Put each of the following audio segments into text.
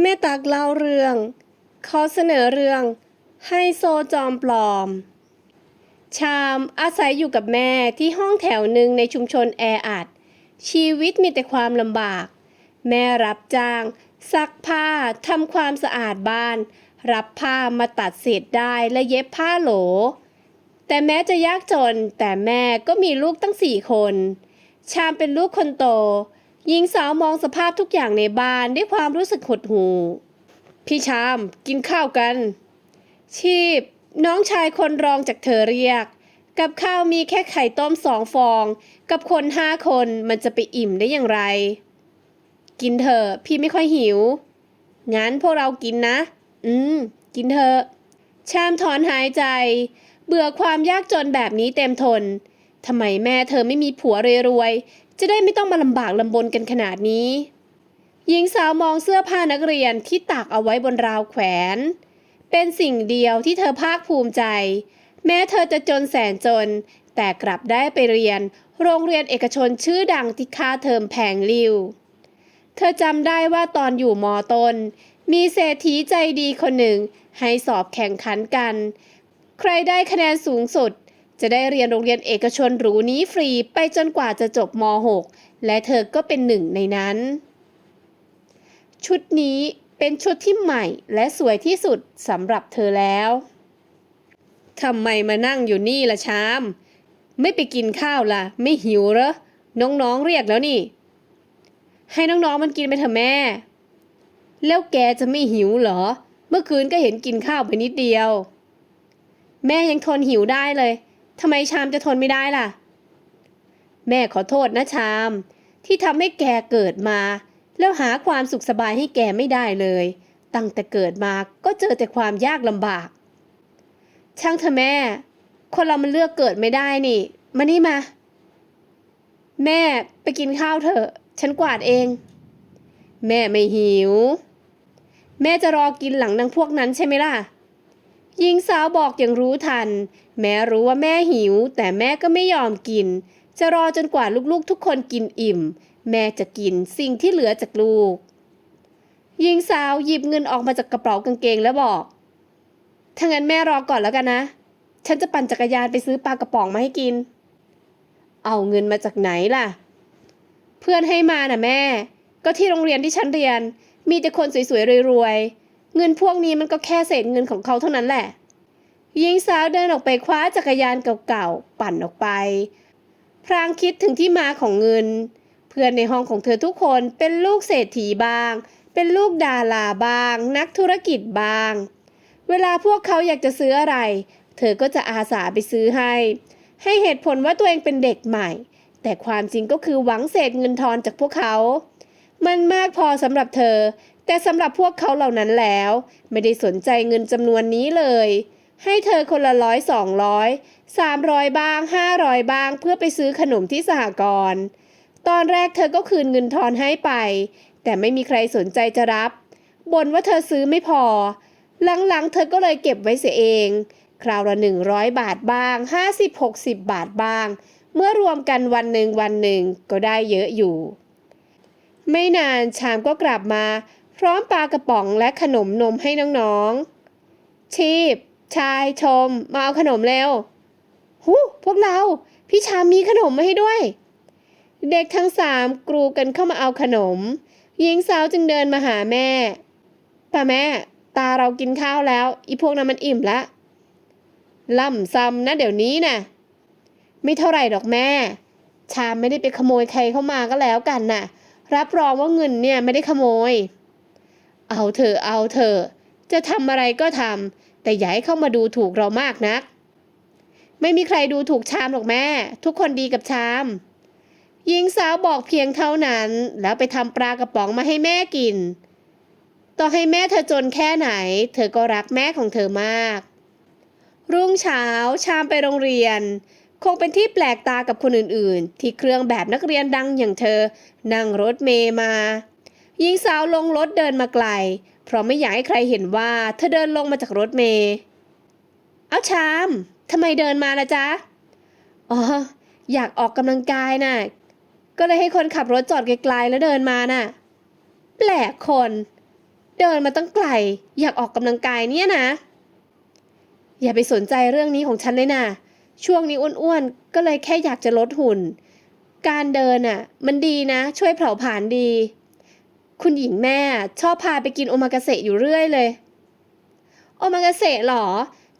แม่ตักเล่าเรื่อง ขอเสนอเรื่องไฮโซจอมปลอม ชามอาศัยอยู่กับแม่ที่ห้องแถวหนึ่งในชุมชนแออัด ชีวิตมีแต่ความลำบาก แม่รับจ้าง ซักผ้าทำความสะอาดบ้าน รับผ้ามาตัดเศษได้และเย็บผ้าโหล แต่แม้จะยากจนแต่แม่ก็มีลูกตั้งสี่คน ชามเป็นลูกคนโต หญิงสาวมองสภาพทุกอย่างในบ้านด้วยความรู้สึกหดหู่ พี่ชามกินข้าวกัน ชีพ น้องชายคนรองจากเธอเรียก กับข้าวมีแค่ไข่ต้มสองฟอง กับคนห้าคนมันจะไปอิ่มได้อย่างไร กินเถอะพี่ไม่ค่อยหิว งั้นพวกเรากินนะ อืม กินเถอะ ชามถอนหายใจ เบื่อความยากจนแบบนี้เต็มทนทำไมแม่เธอไม่มีผัวรวย จะได้ไม่ต้องมาลำบากลำบนกันขนาดนี้ หญิงสาวมองเสื้อผ้านักเรียนที่ตากเอาไว้บนราวแขวน เป็นสิ่งเดียวที่เธอภาคภูมิใจ แม้เธอจะจนแสนจน แต่กลับได้ไปเรียน โรงเรียนเอกชนชื่อดังที่ค่าเทอมแพงลิว เธอจำได้ว่าตอนอยู่มอต้นมีเศรษฐีใจดีคนหนึ่ง ให้สอบแข่งขันกัน ใครได้คะแนนสูงสุด จะได้เรียนโรงเรียนเอกชนหรูนี้ฟรีไปจนกว่าจะจบม .6 และเธอก็เป็นหนึ่งในนั้น ชุดนี้เป็นชุดที่ใหม่และสวยที่สุดสำหรับเธอแล้วทำไมมานั่งอยู่นี่ล่ะชาม ไม่ไปกินข้าวล่ะ ไม่หิวเหรอ น้องๆเรียกแล้วนี่ ให้น้องๆมันกินไปเถอะแม่ แล้วแกจะไม่หิวเหรอ เมื่อคืนก็เห็นกินข้าวไปนิดเดียว แม่ยังทนหิวได้เลย ทำไมชามจะทนไม่ได้ล่ะ แม่ขอโทษนะชาม ที่ทำให้แกเกิดมา แล้วหาความสุขสบายให้แกไม่ได้เลย ตั้งแต่เกิดมาก็เจอแต่ความยากลำบาก ช่างเถอะแม่ คนเรามันเลือกเกิดไม่ได้นี่ มานี่มา แม่ไปกินข้าวเถอะ ฉันกวาดเอง แม่ไม่หิว แม่จะรอกินหลังนางพวกนั้นใช่ไหมล่ะ หญิงสาวบอกอย่างรู้ทัน แม้รู้ว่าแม่หิว แต่แม่ก็ไม่ยอมกิน จะรอจนกว่าลูกๆทุกคนกินอิ่ม แม่จะกินสิ่งที่เหลือจากลูก หญิงสาวหยิบเงินออกมาจากกระเป๋ากางเกงแล้วบอกถ้างั้นแม่รอก่อนแล้วกันนะ ฉันจะปั่นจักรยานไปซื้อปลากระป๋องมาให้กิน เอาเงินมาจากไหนล่ะ เพื่อนให้มาน่ะแม่ ก็ที่โรงเรียนที่ฉันเรียน มีแต่คนสวยๆรวยๆ เงินพวกนี้มันก็แค่เศษเงินของเขาเท่านั้นแหละ หญิงสาวเดินออกไปคว้าจักรยานเก่าๆ ปั่นออกไป พรางคิดถึงที่มาของเงิน เพื่อนในห้องของเธอทุกคนเป็นลูกเศรษฐีบ้าง เป็นลูกดาราบ้าง นักธุรกิจบ้าง เวลาพวกเขาอยากจะซื้ออะไร เธอก็จะอาสาไปซื้อให้ ให้เหตุผลว่าตัวเองเป็นเด็กใหม่ แต่ความจริงก็คือหวังเศษเงินทอนจากพวกเขา มันมากพอสำหรับเธอ แต่สำหรับพวกเขาเหล่านั้นแล้ว ไม่ได้สนใจเงินจำนวนนี้เลย ให้เธอคนละร้อยสองร้อยสามร้อยบ้างห้าร้อยบ้างเพื่อไปซื้อขนมที่สหกรณ์ตอนแรกเธอก็คืนเงินทอนให้ไป แต่ไม่มีใครสนใจจะรับบ่นว่าเธอซื้อไม่พอ หลังๆ เธอก็เลยเก็บไว้เสียเอง คราวละหนึ่งร้อยบาทบ้างห้าสิบหกสิบบาทบ้าง เมื่อรวมกันวันหนึ่งวันหนึ่งก็ได้เยอะอยู่ ไม่นานชามก็กลับมา พร้อมปลากระป๋องและขนมนมให้น้องๆ ชีพ ชายชม มาเอาขนมเร็ว หูพวกเรา พี่ชามมีขนมมาให้ด้วย เด็กทั้งสามกรูกันเข้ามาเอาขนม หญิงสาวจึงเดินมาหาแม่ ป้าแม่ ตาเรากินข้าวแล้ว อีพวกนั้นมันอิ่มละล่ำซ้ำนะเดี๋ยวนี้นะไม่เท่าไหร่ดอกแม่ ชามไม่ได้ไปขโมยใครเข้ามาก็แล้วกันน่ะ รับรองว่าเงินเนี่ยไม่ได้ขโมย เอาเถอะเอาเถอะจะทำอะไรก็ทำแต่อย่าให้เข้ามาดูถูกเรามากนัก ไม่มีใครดูถูกชามหรอกแม่ ทุกคนดีกับชาม หญิงสาวบอกเพียงเท่านั้น แล้วไปทำปลากระป๋องมาให้แม่กิน ต่อให้แม่เธอจนแค่ไหน เธอก็รักแม่ของเธอมาก รุ่งเช้าชามไปโรงเรียน คงเป็นที่แปลกตากับคนอื่นๆ ที่เครื่องแบบนักเรียนดังอย่างเธอ นั่งรถเมย์มา หญิงสาวลงรถเดินมาไกล เพราะไม่อยากให้ใครเห็นว่าเธอเดินลงมาจากรถเมย์เอาชามทำไมเดินมาล่ะจ๊ะ อ๋อ อยากออกกำลังกายน่ะ ก็เลยให้คนขับรถจอดไกลๆแล้วเดินมาน่ะ แปลกคน เดินมาตั้งไกล อยากออกกำลังกายเนี่ยนะ อย่าไปสนใจเรื่องนี้ของฉันเลยนะช่วงนี้อ้วนๆ ก็เลยแค่อยากจะลดหุ่น การเดินอะ มันดีนะ ช่วยเผาผลาญดี คุณหญิงแม่ชอบพาไปกินโอมากาเสะอยู่เรื่อยเลย โอมากาเสะเหรอ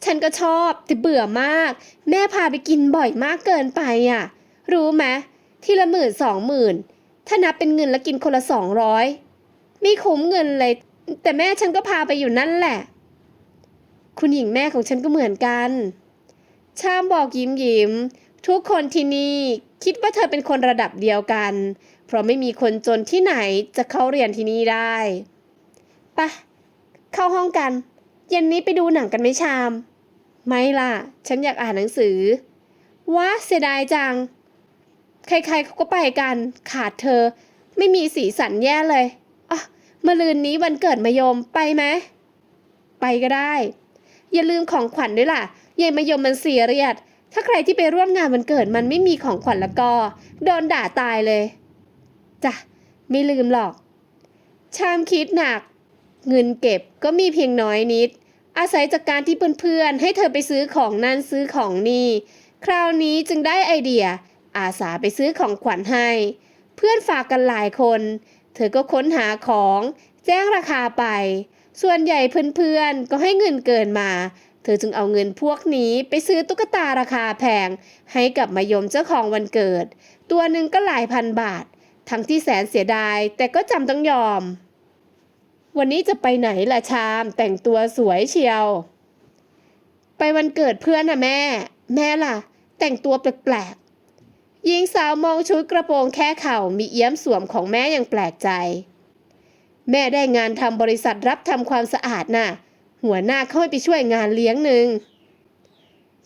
ฉันก็ชอบแต่เบื่อมาก แม่พาไปกินบ่อยมากเกินไปอะ รู้ไหมทีละหมื่นสองหมื่นถ้านับเป็นเงินแล้วกินคนละสองร้อยไม่คุ้มเงินเลย แต่แม่ฉันก็พาไปอยู่นั่นแหละ คุณหญิงแม่ของฉันก็เหมือนกัน ชามบอกยิ้มยิ้มทุกคนที่นี่คิดว่าเธอเป็นคนระดับเดียวกัน เพราะไม่มีคนจนที่ไหนจะเข้าเรียนที่นี่ได้ปะเข้าห้องกัน เย็นนี้ไปดูหนังกันไหมชาม ไม่ล่ะ ฉันอยากอ่านหนังสือ ว้าเสียดายจัง ใครๆเขาก็ไปกัน ขาดเธอ ไม่มีสีสันแย่เลยอะมาลืนนี้วันเกิดมายมไปไหม ไปก็ได้ อย่าลืมของขวัญด้วยล่ะยายมายมมันเสียเรียด ถ้าใครที่ไปร่วมงานวันเกิดมันไม่มีของขวัญแล้วก็ โดนด่าตายเลย จ้ะไม่ลืมหรอก ชามคิดหนัก เงินเก็บก็มีเพียงน้อยนิด อาศัยจากการที่เพื่อนๆ ให้เธอไปซื้อของนั่นซื้อของนี่ คราวนี้จึงได้ไอเดีย อาสาไปซื้อของขวัญให้ เพื่อนฝากกันหลายคน เธอก็ค้นหาของ แจ้งราคาไป ส่วนใหญ่เพื่อนๆ ก็ให้เงินเกินมา เธอจึงเอาเงินพวกนี้ไปซื้อตุ๊กตาราคาแพง ให้กับมายมเจ้าของวันเกิด ตัวหนึ่งก็หลายพันบาท ทั้งที่แสนเสียดายแต่ก็จำต้องยอม วันนี้จะไปไหนล่ะชามแต่งตัวสวยเชียว ไปวันเกิดเพื่อนนะแม่ แม่ล่ะ แต่งตัวแปลกๆหญิงสาวมองชุดกระโปรงแค่เข่ามีเอี้ยมสวมของแม่อย่างแปลกใจ แม่ได้งานทำบริษัทรับทำความสะอาดน่ะ หัวหน้าเข้าให้ไปช่วยงานเลี้ยงหนึ่ง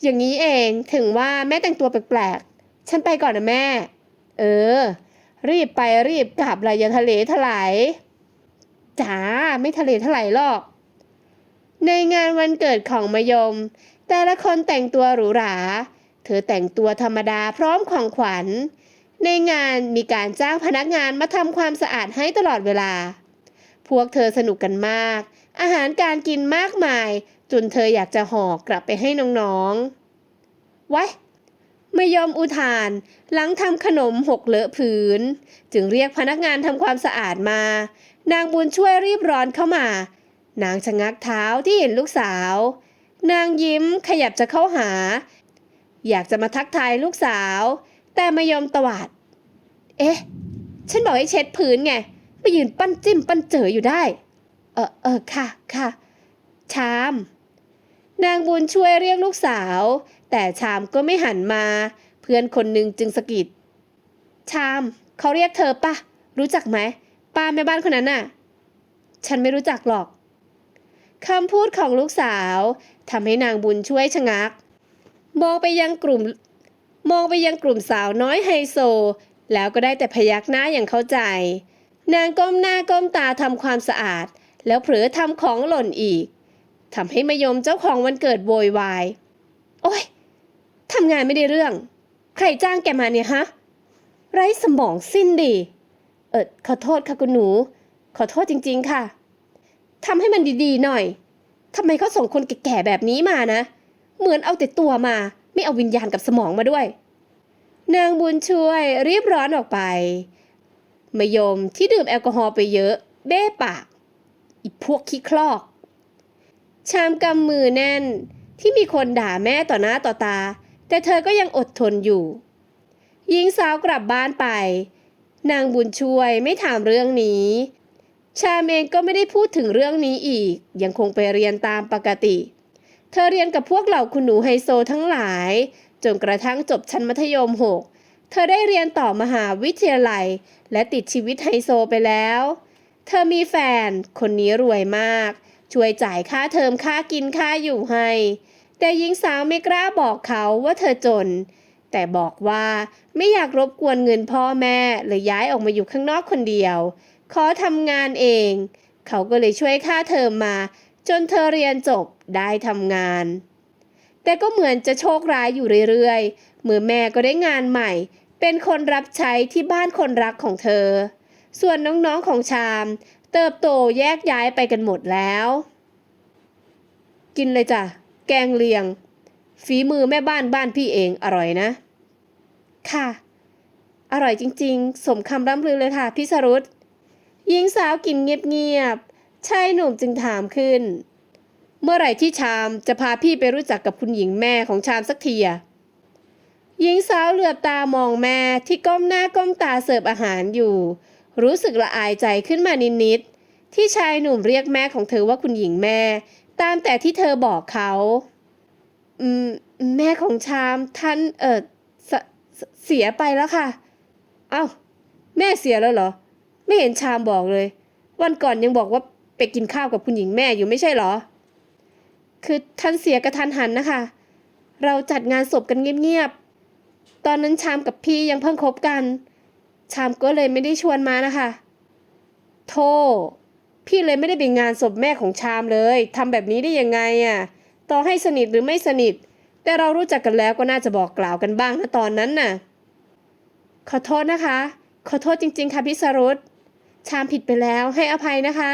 อย่างนี้เองถึงว่าแม่แต่งตัวแปลกๆ ฉันไปก่อนนะแม่ เออ รีบไปรีบกลับเละอย่าทะเลถลายจ๋าไม่ทะเลถลายหรอก ในงานวันเกิดของมยม แต่ละคนแต่งตัวหรูหรา เธอแต่งตัวธรรมดาพร้อมของขวัญ ในงานมีการจ้างพนักงานมาทำความสะอาดให้ตลอดเวลา พวกเธอสนุกกันมาก อาหารการกินมากมาย จนเธออยากจะห่อกลับไปให้น้องๆไว้ ไม่ยอมอุทาน หลังทำขนมหกเลอะพื้น จึงเรียกพนักงานทำความสะอาดมา นางบุญช่วยรีบร้อนเข้ามา นางชะงักเท้าที่เห็นลูกสาว นางยิ้มขยับจะเข้าหา อยากจะมาทักทายลูกสาว แต่ไม่ยอมตวาด เอ๊ะ ฉันบอกให้เช็ดพื้นไง ไปยืนปั้นจิ้มปั้นเจออยู่ได้ เออเออค่ะค่ะชาม นางบุญช่วยเรียกลูกสาว แต่ชามก็ไม่หันมา เพื่อนคนหนึ่งจึงสะกิด ชาม เขาเรียกเธอปะ รู้จักไหม ป้าแม่บ้านคนนั้นน่ะ ฉันไม่รู้จักหรอก คำพูดของลูกสาวทำให้นางบุญช่วยชะงัก มองไปยังกลุ่ม มองไปยังกลุ่มสาวน้อยไฮโซ แล้วก็ได้แต่พยักหน้าอย่างเข้าใจ นางก้มหน้าก้มตาทำความสะอาด แล้วเผลอทำของหล่นอีกทำให้มายมเจ้าของวันเกิดโวยวาย โอ้ย ทำงานไม่ได้เรื่อง ใครจ้างแกมาเนี่ยฮะ ไร้สมองสิ้นดี เออขอโทษค่ะคุณหนู ขอโทษจริง ๆ ค่ะทำให้มันดีๆหน่อยทำไมเขาส่งคนแก่ๆแบบนี้มานะ เหมือนเอาแต่ตัวมา ไม่เอาวิญญาณกับสมองมาด้วย นางบุญช่วยรีบร้อนออกไปมายมที่ดื่มแอลกอฮอล์ไปเยอะ เบ้ปาก อีพวกขี้คลอก ชามกำมือแน่นที่มีคนด่าแม่ต่อหน้าต่อตา แต่เธอก็ยังอดทนอยู่ หญิงสาวกลับบ้านไป นางบุญช่วยไม่ถามเรื่องนี้ ชาเองก็ไม่ได้พูดถึงเรื่องนี้อีก ยังคงไปเรียนตามปกติ เธอเรียนกับพวกเหล่าคุณหนูไฮโซทั้งหลาย จนกระทั่งจบชั้นมัธยม6เธอได้เรียนต่อมหาวิทยาลัย และติดชีวิตไฮโซไปแล้ว เธอมีแฟน คนนี้รวยมาก ช่วยจ่ายค่าเทอมค่ากินค่าอยู่ให้ แต่หญิงสาวไม่กล้าบอกเขาว่าเธอจน แต่บอกว่าไม่อยากรบกวนเงินพ่อแม่เลยย้ายออกมาอยู่ข้างนอกคนเดียว ขอทำงานเอง เขาก็เลยช่วยค่าเทอมมา จนเธอเรียนจบได้ทำงาน แต่ก็เหมือนจะโชคร้ายอยู่เรื่อยๆ เมื่อแม่ก็ได้งานใหม่ เป็นคนรับใช้ที่บ้านคนรักของเธอ ส่วนน้องๆของชามเติบโตแยกย้ายไปกันหมดแล้ว กินเลยจ้ะ แกงเลียง ฝีมือแม่บ้านบ้านพี่เองอร่อยนะ ค่ะ อร่อยจริงๆ สมคำร่ำลือเลยค่ะพี่สรุตหญิงสาวกินเงียบๆชายหนุ่มจึงถามขึ้น เมื่อไหร่ที่ชามจะพาพี่ไปรู้จักกับคุณหญิงแม่ของชามสักทีอะหญิงสาวเหลือบตามองแม่ที่ก้มหน้าก้มตาเสิร์ฟอาหารอยู่ รู้สึกละอายใจขึ้นมานิดๆที่ชายหนุ่มเรียกแม่ของเธอว่าคุณหญิงแม่ ตามแต่ที่เธอบอกเขาอืมแม่ของชามท่านเออเสเสเสียไปแล้วค่ะ เอ้า แม่เสียแล้วเหรอ ไม่เห็นชามบอกเลย วันก่อนยังบอกว่าไปกินข้าวกับคุณหญิงแม่อยู่ไม่ใช่เหรอ คือท่านเสียกระทันหันนะคะ เราจัดงานศพกันเงียบๆ ตอนนั้นชามกับพี่ยังเพิ่งคบกัน ชามก็เลยไม่ได้ชวนมานะคะโธ่ พี่เลยไม่ได้ไปงานศพแม่ของชามเลยทำแบบนี้ได้ยังไงอะ ต่อให้สนิทหรือไม่สนิท แต่เรารู้จักกันแล้วก็น่าจะบอกกล่าวกันบ้างนะตอนนั้นน่ะ ขอโทษนะคะ ขอโทษจริง ๆ ค่ะพี่สรุตชามผิดไปแล้วให้อภัยนะคะ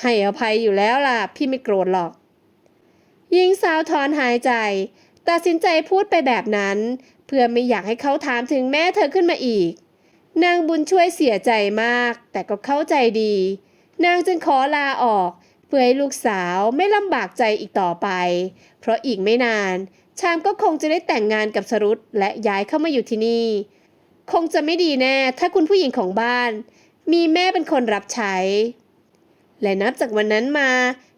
ให้อภัยอยู่แล้วล่ะ พี่ไม่โกรธหรอกหญิงสาวถอนหายใจ ตัดสินใจพูดไปแบบนั้น เพื่อไม่อยากให้เขาถามถึงแม่เธอขึ้นมาอีก นางบุญช่วยเสียใจมาก แต่ก็เข้าใจดี นางจึงขอลาออกเพื่อให้ลูกสาวไม่ลำบากใจอีกต่อไป เพราะอีกไม่นาน ชามก็คงจะได้แต่งงานกับสรุตและย้ายเข้ามาอยู่ที่นี่ คงจะไม่ดีแน่ถ้าคุณผู้หญิงของบ้าน มีแม่เป็นคนรับใช้ และนับจากวันนั้นมา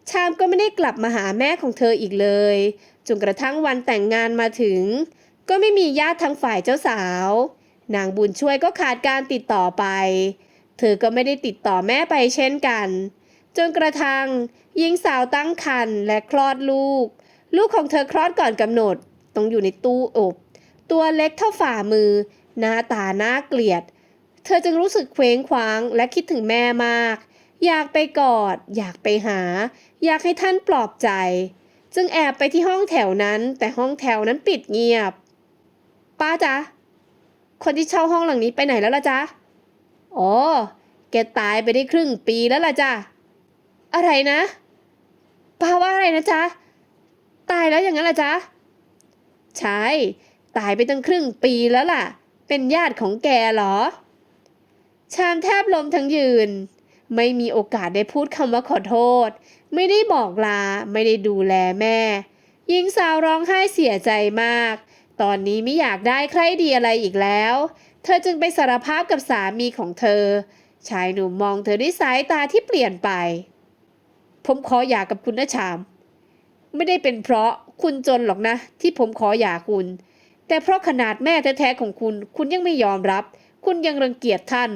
ชามก็ไม่ได้กลับมาหาแม่ของเธออีกเลยจนกระทั่งวันแต่งงานมาถึง ก็ไม่มีญาติทางฝ่ายเจ้าสาว นางบุญช่วยก็ขาดการติดต่อไป เธอก็ไม่ได้ติดต่อแม่ไปเช่นกัน จนกระทั่งหญิงสาวตั้งครรภ์และคลอดลูก ลูกของเธอคลอดก่อนกำหนดต้องอยู่ในตู้อบ ตัวเล็กเท่าฝ่ามือ หน้าตาน่าเกลียด เธอจึงรู้สึกเคว้งคว้างและคิดถึงแม่มาก อยากไปกอด อยากไปหา อยากให้ท่านปลอบใจ จึงแอบไปที่ห้องแถวนั้น แต่ห้องแถวนั้นปิดเงียบ ป้าจ๊ะคนที่เช่าห้องหลังนี้ไปไหนแล้วล่ะจ๊ะ อ๋อ แกตายไปได้ครึ่งปีแล้วล่ะจ๊ะอะไรนะป้าว่าอะไรนะจ๊ะ ตายแล้วอย่างนั้นล่ะจ๊ะ ใช่ ตายไปตั้งครึ่งปีแล้วล่ะ เป็นญาติของแกเหรอ ชามแทบลมทั้งยืน ไม่มีโอกาสได้พูดคำว่าขอโทษ ไม่ได้บอกลา ไม่ได้ดูแลแม่ หญิงสาวร้องไห้เสียใจมาก ตอนนี้ไม่อยากได้ใครดีอะไรอีกแล้ว เธอจึงไปสารภาพกับสามีของเธอ ชายหนุ่มมองเธอด้วยสายตาที่เปลี่ยนไป ผมขอหย่ากับคุณนะชาม ไม่ได้เป็นเพราะคุณจนหรอกนะ ที่ผมขอหย่าคุณ แต่เพราะขนาดแม่แท้ๆของคุณ คุณยังไม่ยอมรับ คุณยังรังเกียจท่าน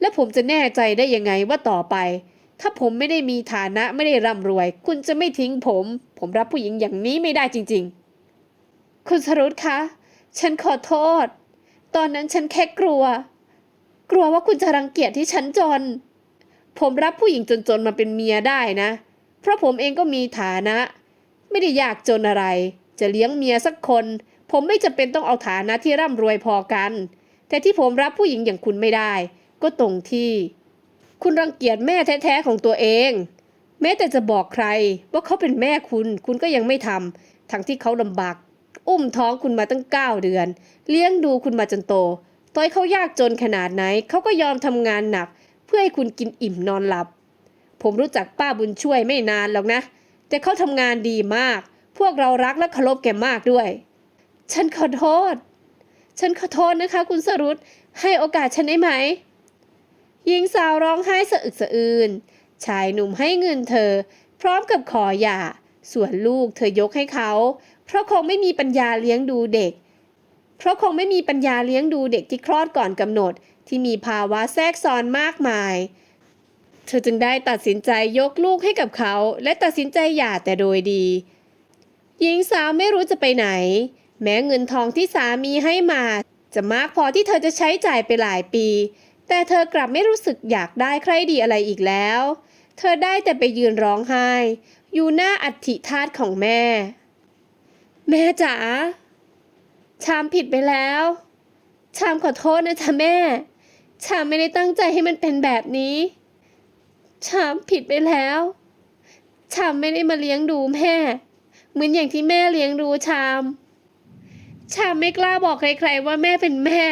และผมจะแน่ใจได้ยังไงว่าต่อไป ถ้าผมไม่ได้มีฐานะไม่ได้ร่ำรวย คุณจะไม่ทิ้งผม ผมรับผู้หญิงอย่างนี้ไม่ได้จริง ๆ คุณสรุตคะ ฉันขอโทษ ตอนนั้นฉันแค่กลัว กลัวว่าคุณจะรังเกียจที่ฉันจน ผมรับผู้หญิงจนๆมาเป็นเมียได้นะ เพราะผมเองก็มีฐานะ ไม่ได้ยากจนอะไร จะเลี้ยงเมียสักคน ผมไม่จำเป็นต้องเอาฐานะที่ร่ำรวยพอกัน แต่ที่ผมรับผู้หญิงอย่างคุณไม่ได้ ก็ตรงที่ คุณรังเกียจแม่แท้ๆของตัวเอง แม้แต่จะบอกใครว่าเขาเป็นแม่คุณ คุณก็ยังไม่ทำทั้งที่เขาลำบาก อุ้มท้องคุณมาตั้งเก้าเดือน เลี้ยงดูคุณมาจนโตต่อยเขายากจนขนาดไหนเขาก็ยอมทำงานหนัก เพื่อให้คุณกินอิ่มนอนหลับ ผมรู้จักป้าบุญช่วยไม่นานหรอกนะ แต่เขาทำงานดีมาก พวกเรารักและเคารพแกมากด้วย ฉันขอโทษ ฉันขอโทษนะคะ คุณสรุตให้โอกาสฉันได้ไหมหญิงสาวร้องไห้สะอึกสะอื้นชายหนุ่มให้เงินเธอ พร้อมกับขอหย่า ส่วนลูกเธอยกให้เขา เพราะคงไม่มีปัญญาเลี้ยงดูเด็ก เพราะคงไม่มีปัญญาเลี้ยงดูเด็กที่คลอดก่อนกำหนด ที่มีภาวะแทรกซ้อนมากมาย เธอจึงได้ตัดสินใจยกลูกให้กับเขา และตัดสินใจหย่าแต่โดยดี หญิงสาวไม่รู้จะไปไหน แม้เงินทองที่สามีให้มา จะมากพอที่เธอจะใช้จ่ายไปหลายปี แต่เธอกลับไม่รู้สึกอยากได้ใครดีอะไรอีกแล้ว เธอได้แต่ไปยืนร้องไห้อยู่หน้าอัฐิธาตุของแม่ แม่จ๋า ชามผิดไปแล้ว ชามขอโทษนะจ๊ะแม่ ชามไม่ได้ตั้งใจให้มันเป็นแบบนี้ ชามผิดไปแล้ว ชามไม่ได้มาเลี้ยงดูแม่ เหมือนอย่างที่แม่เลี้ยงดูชาม ชามไม่กล้าบอกใคร ๆ ว่าแม่เป็นแม่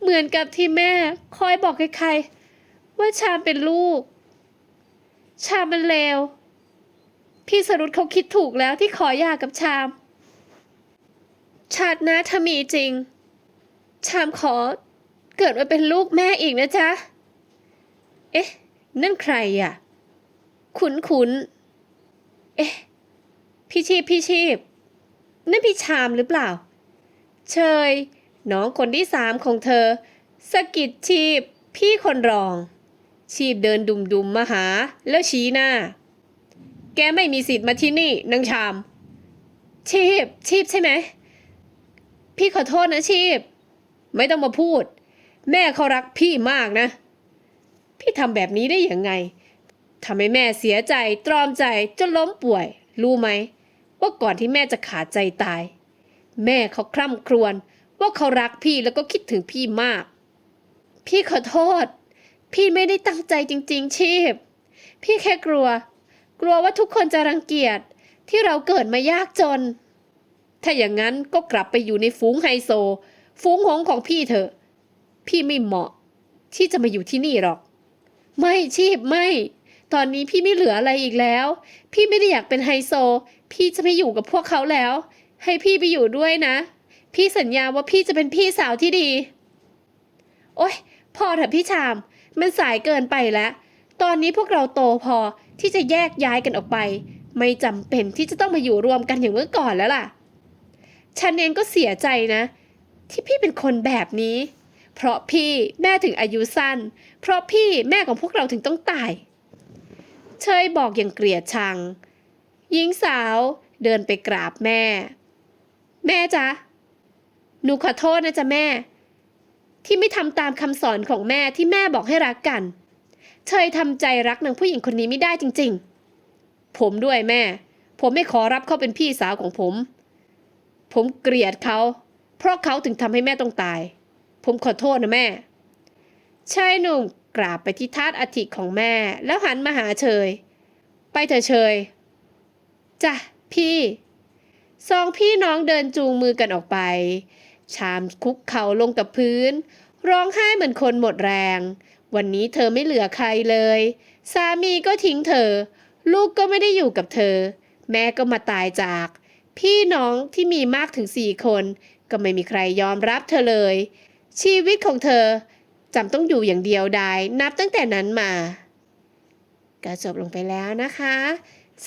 เหมือนกับที่แม่คอยบอกใครๆ ว่าชามเป็นลูก ชามมันเลว พี่สรุปเขาคิดถูกแล้วที่ขอหย่ากับชาม ชาติหน้าถ้ามีจริง ชามขอเกิดมาเป็นลูกแม่อีกนะจ๊ะ เอ๊ะ นั่นใครอะคุ้นคุ้นเอ๊ะ พี่ชีพพี่ชีพ นั่นพี่ชามหรือเปล่า เชย น้องคนที่สามของเธอ สกิดชีพ พี่คนรอง ชีพเดินดุมๆมมาหา แล้วชี้หน้า แกไม่มีสิทธิ์มาที่นี่นางชาม ชีพ ชีพใช่ไหม พี่ขอโทษนะชีพ ไม่ต้องมาพูด แม่เขารักพี่มากนะ พี่ทำแบบนี้ได้ยังไงทำให้แม่เสียใจตรอมใจจนล้มป่วย รู้ไหม ว่าก่อนที่แม่จะขาดใจตาย แม่เขาคร่ำครวญว่าเขารักพี่แล้วก็คิดถึงพี่มาก พี่ขอโทษ พี่ไม่ได้ตั้งใจจริง ๆ ชีพ พี่แค่กลัว กลัวว่าทุกคนจะรังเกียจที่เราเกิดมายากจน ถ้าอย่างนั้นก็กลับไปอยู่ในฝูงไฮโซ ฝูงหงของพี่เถอะ พี่ไม่เหมาะ ที่จะมาอยู่ที่นี่หรอก ไม่ชีพไม่ ตอนนี้พี่ไม่เหลืออะไรอีกแล้ว พี่ไม่ได้อยากเป็นไฮโซ พี่จะไม่อยู่กับพวกเขาแล้ว ให้พี่ไปอยู่ด้วยนะ พี่สัญญาว่าพี่จะเป็นพี่สาวที่ดี โอ๊ยพอเถอะพี่ชาม มันสายเกินไปแล้ว ตอนนี้พวกเราโตพอที่จะแยกย้ายกันออกไป ไม่จำเป็นที่จะต้องมาอยู่รวมกันอย่างเมื่อก่อนแล้วล่ะ ฉันเองก็เสียใจนะ ที่พี่เป็นคนแบบนี้ เพราะพี่แม่ถึงอายุสั้น เพราะพี่แม่ของพวกเราถึงต้องตาย เชยบอกอย่างเกลียดชัง หญิงสาวเดินไปกราบแม่ แม่จ๊ะ หนูขอโทษนะจ๊ะแม่ ที่ไม่ทำตามคำสอนของแม่ที่แม่บอกให้รักกัน เชยทำใจรักนางผู้หญิงคนนี้ไม่ได้จริง ๆ ผมด้วยแม่ ผมไม่ขอรับเขาเป็นพี่สาวของผม ผมเกลียดเขา เพราะเขาถึงทำให้แม่ต้องตาย ผมขอโทษนะแม่ ชายหนุ่มกราบไปที่ธาตุอาทิของแม่ แล้วหันมาหาเชย ไปเถอะเชย จ้ะ พี่ สองพี่น้องเดินจูงมือกันออกไป ชามคุกเข่าลงกับพื้น ร้องไห้เหมือนคนหมดแรง วันนี้เธอไม่เหลือใครเลย สามีก็ทิ้งเธอ ลูกก็ไม่ได้อยู่กับเธอ แม่ก็มาตายจาก พี่น้องที่มีมากถึงสี่คน ก็ไม่มีใครยอมรับเธอเลย ชีวิตของเธอจำต้องอยู่อย่างเดียวดายนับตั้งแต่นั้นมา ก็จบลงไปแล้วนะคะ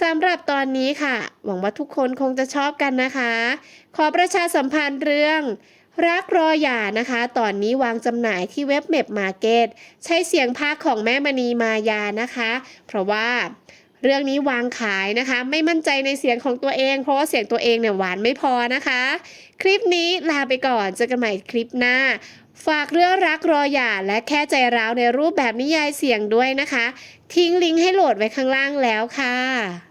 สำหรับตอนนี้ค่ะ หวังว่าทุกคนคงจะชอบกันนะคะ ขอประชาสัมพันธ์เรื่องรักรอหย่านะคะ ตอนนี้วางจำหน่ายที่เว็บเม p มาร์เก็ตใช้เสียงภาคของแม่มณีมายานะคะ เพราะว่า เรื่องนี้วางขายนะคะ ไม่มั่นใจในเสียงของตัวเอง เพราะว่าเสียงตัวเองเนี่ยหวานไม่พอนะคะ คลิปนี้ลาไปก่อนเจอกันใหม่คลิปหน้า ฝากเรื่องรักรอหย่าและแค่ใจร้าวในรูปแบบนิยายเสียงด้วยนะคะ ทิ้งลิงก์ให้โหลดไว้ข้างล่างแล้วค่ะ